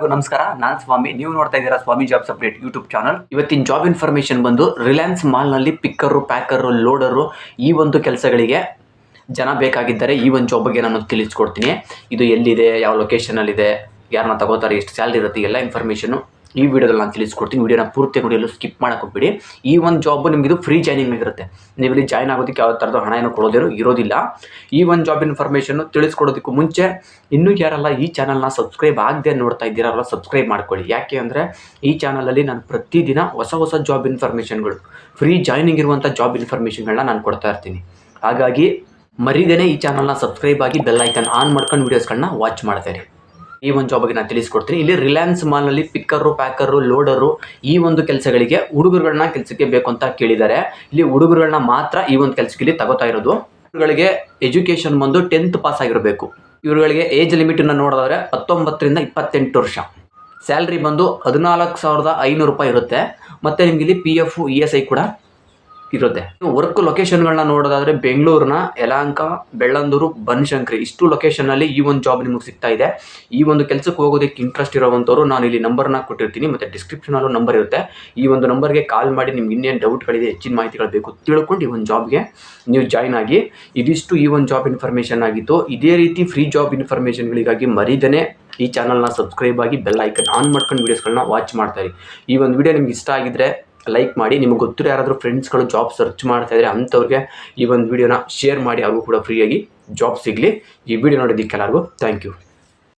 ನಮಸ್ಕಾರ. ನಾನು ಸ್ವಾಮಿ. ನೀವು ನೋಡ್ತಾ ಇದ್ದೀರಾ ಸ್ವಾಮಿ ಜಾಬ್ಸ್ ಅಪ್ಡೇಟ್ ಯೂಟ್ಯೂಬ್ ಚಾನಲ್. ಇವತ್ತಿನ ಜಾಬ್ ಇನ್ಫಾರ್ಮೇಶನ್ ಬಂದು ರಿಲಯನ್ಸ್ ಮಾಲ್ನಲ್ಲಿ ಪಿಕ್ಕರು, ಪ್ಯಾಕರು, ಲೋಡರು ಈ ಒಂದು ಕೆಲಸಗಳಿಗೆ ಜನ ಬೇಕಾಗಿದ್ದಾರೆ ಈ ಒಂದು ಜಾಬ್ ಬಗ್ಗೆ ನಾನು ತಿಳಿಸ್ಕೊಡ್ತೀನಿ. ಇದು ಎಲ್ಲಿದೆ, ಯಾವ ಲೊಕೇಶನಲ್ಲಿದೆ ಯಾರನ್ನ ತಗೋತಾರೆ, ಎಷ್ಟು ಸ್ಯಾಲ್ರಿ ಇರುತ್ತೆ, ಎಲ್ಲ ಇನ್ಫಾರ್ಮೇಷನು ಈ ವಿಡಿಯೋದಲ್ಲಿ ನಾನು ತಿಳಿಸ್ಕೊಡ್ತೀನಿ. ವಿಡಿಯೋನ ಪೂರ್ತಿ ನೋಡಿ, ಎಲ್ಲೂ ಸ್ಕಿಪ್ ಹೋಗ್ಬಿಡಿ. ಈ ಒಂದು ಜಾಬ್ ನಿಮಗೆ ಇದು ಫ್ರೀ ಜಾಯ್ನಿಂಗ್ ಇರುತ್ತೆ. ನೀವು ಇಲ್ಲಿ ಜಾಯ್ನ್ ಆಗೋದಕ್ಕೆ ಯಾವ ಥರದ ಹಣ ಏನು ಕೊಡೋದೇನು ಇರೋದಿಲ್ಲ. ಈ ಒಂದು ಜಾಬ್ ಇನ್ಫಾರ್ಮೇಷನ್ನು ತಿಳಿಸ್ಕೊಡೋದಕ್ಕೂ ಮುಂಚೆ, ಇನ್ನೂ ಯಾರಲ್ಲ ಈ ಚಾನಲ್ನ ಸಬ್ಸ್ಕ್ರೈಬ್ ಆಗದೆ ನೋಡ್ತಾ ಇದ್ದೀರಲ್ಲ ಸಬ್ಸ್ಕ್ರೈಬ್ ಮಾಡ್ಕೊಳ್ಳಿ. ಯಾಕೆ ಅಂದರೆ, ಈ ಚಾನಲಲ್ಲಿ ನಾನು ಪ್ರತಿದಿನ ಹೊಸ ಹೊಸ ಜಾಬ್ ಇನ್ಫಾರ್ಮೇಷನ್ಗಳು ಫ್ರೀ ಜಾಯ್ನಿಂಗ್ ಇರುವಂಥ ಜಾಬ್ ಇನ್ಫಾರ್ಮೇಷನ್ಗಳನ್ನ ನಾನು ಕೊಡ್ತಾ ಇರ್ತೀನಿ. ಹಾಗಾಗಿ, ಮರಿದೇನೆ ಈ ಚಾನಲ್ನ ಸಬ್ಸ್ಕ್ರೈಬ್ ಆಗಿ ಬೆಲ್ ಐಕನ್ ಆನ್ ಮಾಡ್ಕೊಂಡು ವೀಡಿಯೋಸ್ಗಳನ್ನ ವಾಚ್ ಮಾಡ್ತಾರೆ ಈ ಒಂದು ಜಾಬ್ ಬಗ್ಗೆ ನಾನು ತಿಳಿಸ್ಕೊಡ್ತೀನಿ. ಇಲ್ಲಿ ರಿಲಯನ್ಸ್ ಮಾಲ್ನಲ್ಲಿ ಪಿಕ್ಕರು ಪ್ಯಾಕರು ಲೋಡರು ಈ ಒಂದು ಕೆಲಸಗಳಿಗೆ ಹುಡುಗರುಗಳನ್ನ ಕೆಲಸಕ್ಕೆ ಬೇಕು ಅಂತ ಕೇಳಿದ್ದಾರೆ. ಇಲ್ಲಿ ಹುಡುಗರುಗಳನ್ನ ಮಾತ್ರ ಈ ಒಂದು ಕೆಲಸಕ್ಕೆ ಇಲ್ಲಿ ತಗೋತಾ ಇರೋದು. ಇವರುಗಳಿಗೆ ಎಜುಕೇಷನ್ ಬಂದು ಟೆಂತ್ ಪಾಸ್ ಆಗಿರಬೇಕು. ಇವರುಗಳಿಗೆ ಏಜ್ ಲಿಮಿಟನ್ನು ನೋಡಿದ್ರೆ ಹತ್ತೊಂಬತ್ತರಿಂದ ಇಪ್ಪತ್ತೆಂಟು ವರ್ಷ. ಸ್ಯಾಲ್ರಿ ಬಂದು ಹದಿನಾಲ್ಕು ಸಾವಿರದ ಐನೂರು ರೂಪಾಯಿ ಇರುತ್ತೆ. ಮತ್ತು ನಿಮಗೆ ಇಲ್ಲಿ P F E S I ಕೂಡ ಇರುತ್ತೆ. ವರ್ಕ್ ಲೊಕೇಶನ್ಗಳನ್ನ ನೋಡೋದಾದ್ರೆ ಬೆಂಗಳೂರಿನ ಯಲಹಂಕ, ಬೆಳ್ಳಂದೂರು, ಬನಶಂಕರಿ ಇಷ್ಟು ಲೊಕೇಶನಲ್ಲಿ ಈ ಒಂದು ಜಾಬ್ ನಿಮಗೆ ಸಿಗ್ತಾ ಇದೆ. ಈ ಒಂದು ಕೆಲಸಕ್ಕೆ ಹೋಗೋದಕ್ಕೆ ಇಂಟ್ರೆಸ್ಟ್ ಇರೋವಂಥವ್ರು ನಾನು ಇಲ್ಲಿ ನಂಬರ್ನ ಕೊಟ್ಟಿರ್ತೀನಿ. ಮತ್ತು ಡಿಸ್ಕ್ರಿಪ್ಷನಲ್ಲೂ ನಂಬರ್ ಇರುತ್ತೆ. ಈ ಒಂದು ನಂಬರ್ಗೆ ಕಾಲ್ ಮಾಡಿ ನಿಮ್ಗೆ ಇನ್ನೇನು ಡೌಟ್ಗಳಿದೆ ಹೆಚ್ಚಿನ ಮಾಹಿತಿಗಳು ಬೇಕು ತಿಳ್ಕೊಂಡು ಈ ಒಂದು ಜಾಬ್ಗೆ ನೀವು ಜಾಯ್ನ್ ಆಗಿ ಇದಿಷ್ಟು ಈ ಒಂದು ಜಾಬ್ ಇನ್ಫಾರ್ಮೇಷನ್ ಆಗಿತ್ತು. ಇದೇ ರೀತಿ ಫ್ರೀ ಜಾಬ್ ಇನ್ಫಾರ್ಮೇಷನ್ಗಳಿಗಾಗಿ ಮರಿದೇ ಈ ಚಾನಲ್ನ ಸಬ್ಸ್ಕ್ರೈಬ್ ಆಗಿ ಬೆಲ್ ಐಕನ್ ಆನ್ ಮಾಡ್ಕೊಂಡು ವೀಡಿಯೋಸ್ಗಳನ್ನ ವಾಚ್ ಮಾಡ್ತಾರೆ ಈ ಒಂದು ವಿಡಿಯೋ ನಿಮ್ಗೆ ಇಷ್ಟ ಆಗಿದ್ರೆ ಲೈಕ್ ಮಾಡಿ. ನಿಮಗೆ ಗೊತ್ತಿರೋ ಯಾರಾದರೂ ಫ್ರೆಂಡ್ಸ್ಗಳು ಜಾಬ್ ಸರ್ಚ್ ಮಾಡ್ತಾ ಇದ್ರೆ ಅಂಥವ್ರಿಗೆ ಈ ಒಂದು ವಿಡಿಯೋನ ಶೇರ್ ಮಾಡಿ. ಅವ್ರಿಗೂ ಕೂಡ ಫ್ರೀಯಾಗಿ ಜಾಬ್ ಸಿಗಲಿ. ಈ ವಿಡಿಯೋ ನೋಡಿದ್ದಕ್ಕೆಲ್ಲರಿಗೂ ಎಲ್ಲರಿಗೂ ಥ್ಯಾಂಕ್ ಯು